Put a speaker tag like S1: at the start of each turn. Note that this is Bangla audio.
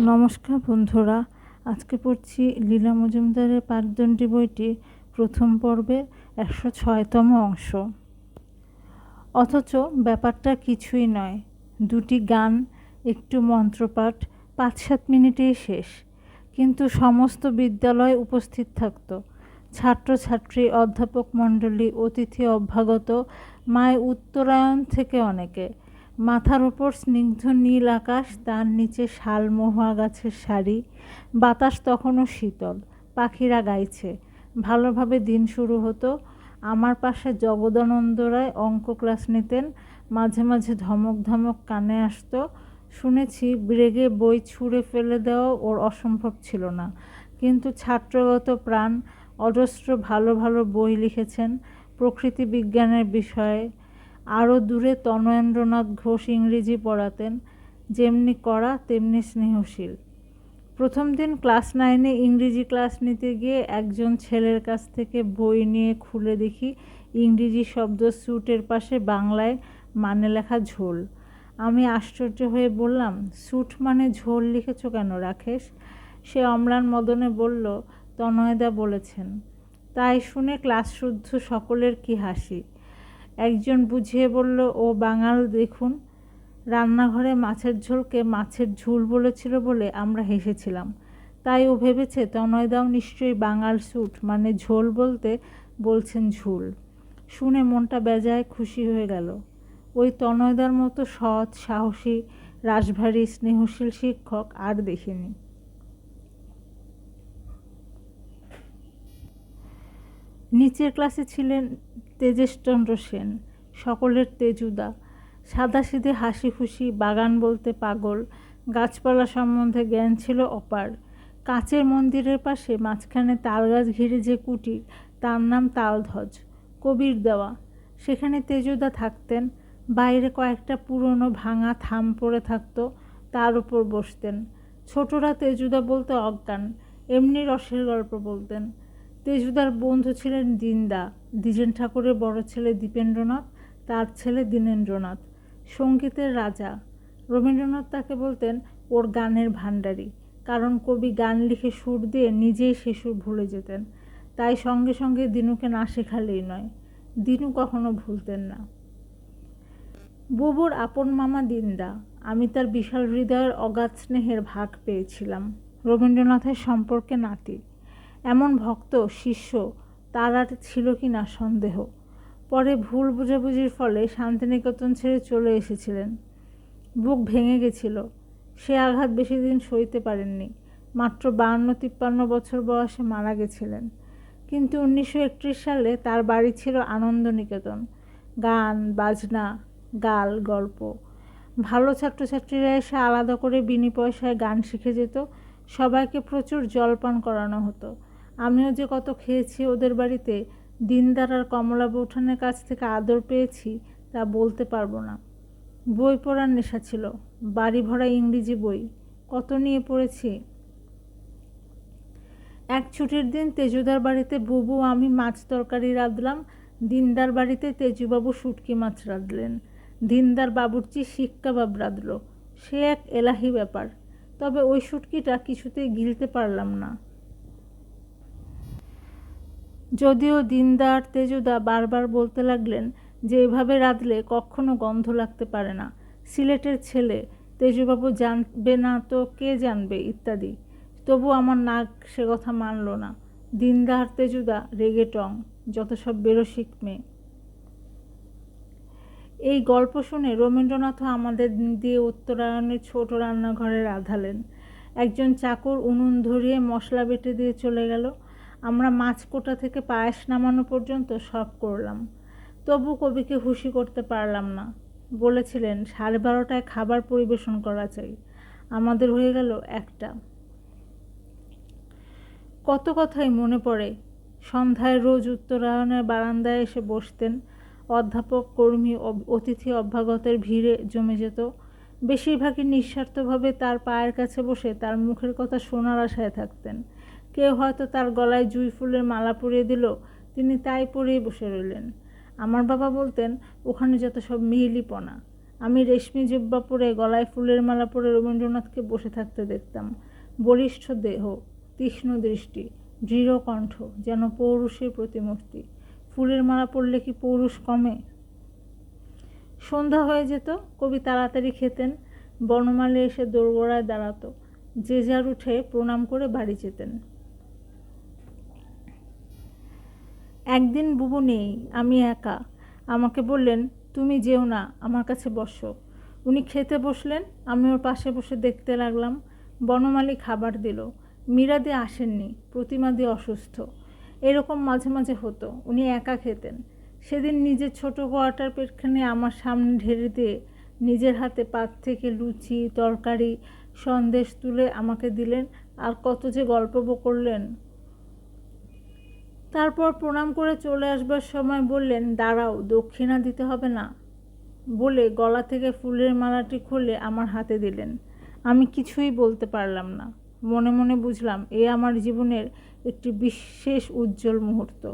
S1: নমস্কার বন্ধুরা, আজকে পড়ছি লীলা মজুমদারের পাকদণ্ডী বইটি প্রথম পর্বের একশো ছয়তম অংশ। অথচ ব্যাপারটা কিছুই নয়, দুটি গান, একটু মন্ত্রপাঠ পাঁচ সাত মিনিটেই শেষ। কিন্তু সমস্ত বিদ্যালয় উপস্থিত থাকত। ছাত্রছাত্রী, অধ্যাপক মণ্ডলী, অতিথি অভ্যাগত মায় উত্তরায়ণ থেকে অনেকে। মাথার ওপর স্নিগ্ধ নীল আকাশ, তার নিচে শাল মহুয়া গাছের শাড়ি। বাতাস তখনও শীতল, পাখিরা গাইছে। ভালোভাবে দিন শুরু হতো। আমার পাশে জগদানন্দ রায় অঙ্ক ক্লাস নিতেন। মাঝে মাঝে ধমক ধমক কানে আসতো। শুনেছি, ব্রেগে বই ছুঁড়ে ফেলে দেওয়া ওর অসম্ভব ছিল না। কিন্তু ছাত্রগত প্রাণ, অজস্র ভালো ভালো বই লিখেছেন। প্রকৃতি বিজ্ঞানের বিষয়ে আরও দূরে তনয়েন্দ্রনাথ ঘোষ ইংরেজি পড়াতেন, যেমনি করা তেমনি স্নেহশীল। প্রথম দিন ক্লাস নাইনে ইংরেজি ক্লাস নিতে গিয়ে একজন ছেলের কাছ থেকে বই নিয়ে খুলে দেখি ইংরেজি শব্দ স্যুটের পাশে বাংলায় মানে লেখা ঝোল। আমি আশ্চর্য হয়ে বললাম, স্যুট মানে ঝোল লিখেছ কেন রাকেশ? সে অম্লান মদনে বলল, তনয়দা বলেছেন। তাই শুনে ক্লাস শুদ্ধ সকলের কি হাসি। একজন বুঝিয়ে বলল, ও বাঙাল, দেখুন। রান্নাঘরে মাছের ঝোলকে মাছের ঝুল বলেছিল বলে আমরা হেসেছিলাম। তাই ও ভেবেছে, তনয়দাও নিশ্চয়ই বাঙাল স্যুট মানে ঝোল বলতে বলছেন ঝুল। শুনে মনটা বেজায় খুশি হয়ে গেল। ওই তনয়দার মতো সৎ, সাহসী রাশভারী স্নেহশীল শিক্ষক আর দেখিনি। নিচের ক্লাসে ছিলেন তেজেশচন্দ্র সেন, সকলের তেজুদা। সাদাসিধে হাসি খুশি, বাগান বলতে পাগল, গাছপালা সম্বন্ধে জ্ঞান ছিল অপার। কাচের মন্দিরের পাশে মাঝখানে তালগাছ ঘিরে যে কুটির, তার নাম তালধ্বজ, কবির দেওয়া। সেখানে তেজুদা থাকতেন, বাইরে কয়েকটা পুরনো ভাঙা থাম পড়ে থাকতো, তার উপর বসতেন। ছোটরা তেজুদা বলতে অজ্ঞান, এমনি রসের গল্প বলতেন। তেজুদার বন্ধু ছিলেন দিনদা দ্বিজেন ঠাকুরের বড় ছেলে দীপেন্দ্রনাথ, তার ছেলে দীনেন্দ্রনাথ। সঙ্গীতের রাজা। রবীন্দ্রনাথ তাকে বলতেন, ওর গানের ভাণ্ডারী। কারণ কবি গান লিখে সুর দিয়ে নিজেই সে সুর ভুলে যেতেন। তাই সঙ্গে সঙ্গে দিনুকে না শেখালেই নয়। দিনু কখনো ভুলতেন না। বুবুর আপন মামা দিনদা, আমি তার বিশাল হৃদয়ের অগাধ স্নেহের ভাগ পেয়েছিলাম। রবীন্দ্রনাথের সম্পর্কে নাতি। এমন ভক্ত, শিষ্য, তার আর ছিল কি না সন্দেহ। পরে ভুল বুঝাবুঝির ফলে শান্তিনিকেতন ছেড়ে চলে এসেছিলেন। বুক ভেঙে গেছিল। সে আঘাত বেশি দিন সইতে পারেননি। মাত্র বাহান্ন তিপ্পান্ন বছর বয়সে মারা গেছিলেন। কিন্তু উনিশশো একত্রিশ সালে তার বাড়ি ছিল আনন্দনিকেতন। গান, বাজনা, গাল, গল্প। ভালো ছাত্রছাত্রীরা এসে আলাদা করে বিনি পয়সায় গান শিখে যেত। সবাইকে প্রচুর জলপান করানো হতো। আমিও যে কত খেয়েছি ওদের বাড়িতে দিনদার আর কমলা বৌঠানের কাছ থেকে আদর পেয়েছি তা বলতে পারব না। বই পড়ার নেশা ছিল, বাড়ি ভরা ইংরেজি বই, কত নিয়ে পড়েছি। এক ছুটির দিন তেজুদার বাড়িতে বুবু, আমি মাছ তরকারি রাঁধলাম, দিনদার বাড়িতে তেজুবাবু শুটকি মাছ রাঁধলেন। দিনদার বাবুর্চি শিক কাবাব রাঁধল, সে এক এলাহি ব্যাপার, তবে ওই শুটকিটা কিছুতেই গিলতে পারলাম না। যদিও দিনদার তেজুদা বারবার বলতে লাগলেন যে এভাবে রাঁধলে কখনো গন্ধ লাগতে পারে না। সিলেটের ছেলে, তেজুবাবু জানবে না তো কে জানবে ইত্যাদি। তবু আমার নাক সে কথা মানল না। দিনদার তেজুদা রেগে টং যত সব বেরসিক মেয়ে। এই গল্প শুনে রবীন্দ্রনাথও আমাদের দিয়ে উত্তরায়ণে ছোট রান্নাঘরে রাঁধালেন। একজন চাকর উনুন ধরিয়ে মশলা বেটে দিয়ে চলে গেল। আমরা মাছ কোটা থেকে পায়েস নামানো পর্যন্ত সব করলাম। তবু কবিকে খুশি করতে পারলাম না। বলেছিলেন, সাড়ে বারোটায় খাবার পরিবেশন করা চাই। আমাদের হয়ে গেল একটা কত কথাই মনে পড়ে। সন্ধ্যায় রোজ উত্তরায়ণের বারান্দায় এসে বসতেন। অধ্যাপক, কর্মী অতিথি, অভ্যাগতের ভিড়ে জমে যেত। বেশিরভাগই নিঃস্বার্থভাবে তার পায়ের কাছে বসে তার মুখের কথা শোনার আশায় থাকতেন। কেউ হয়তো তার গলায় জুই ফুলের মালা পরিয়ে দিল, তিনি তাই পরেই বসে রইলেন। আমার বাবা বলতেন, ওখানে যত সব মিহিলিপনা। আমি রেশমি জুব্বা পরে গলায় ফুলের মালা পরে রবীন্দ্রনাথকে বসে থাকতে দেখতাম। বলিষ্ঠ দেহ, তীক্ষ্ণ দৃষ্টি, দৃঢ় কণ্ঠ, যেন পৌরুষের প্রতিমূর্তি। ফুলের মালা পরলে কি পৌরুষ কমে? সন্ধ্যা হয়ে যেত, কবি তাড়াতাড়ি খেতেন, বনমালে এসে দোরগোড়ায় দাঁড়াতো। যে যার উঠে প্রণাম করে বাড়ি যেতেন। একদিন বুবু নেই, আমি একা। আমাকে বললেন, তুমি যেও না, আমার কাছে বসো। উনি খেতে বসলেন, আমি ওর পাশে বসে দেখতে লাগলাম। বনমালী খাবার দিল। মীরাদি আসেননি প্রতিমাদি অসুস্থ। এরকম মাঝে মাঝে হতো, উনি একা খেতেন। সেদিন নিজের ছোট কোয়ার্টার পেটখানে আমার সামনে ঢেলে দিয়ে নিজের হাতে পাত থেকে লুচি, তরকারি, সন্দেশ তুলে আমাকে দিলেন। আর কত যে গল্প করলেন। তারপর প্রণাম করে চলে আসবার সময় বললেন, দাঁড়াও, দক্ষিণা দিতে হবে না। বলে গলা থেকে ফুলের মালাটি খুলে আমার হাতে দিলেন। আমি কিছুই বলতে পারলাম না। মনে মনে বুঝলাম, এ আমার জীবনের একটি বিশেষ উজ্জ্বল মুহূর্ত।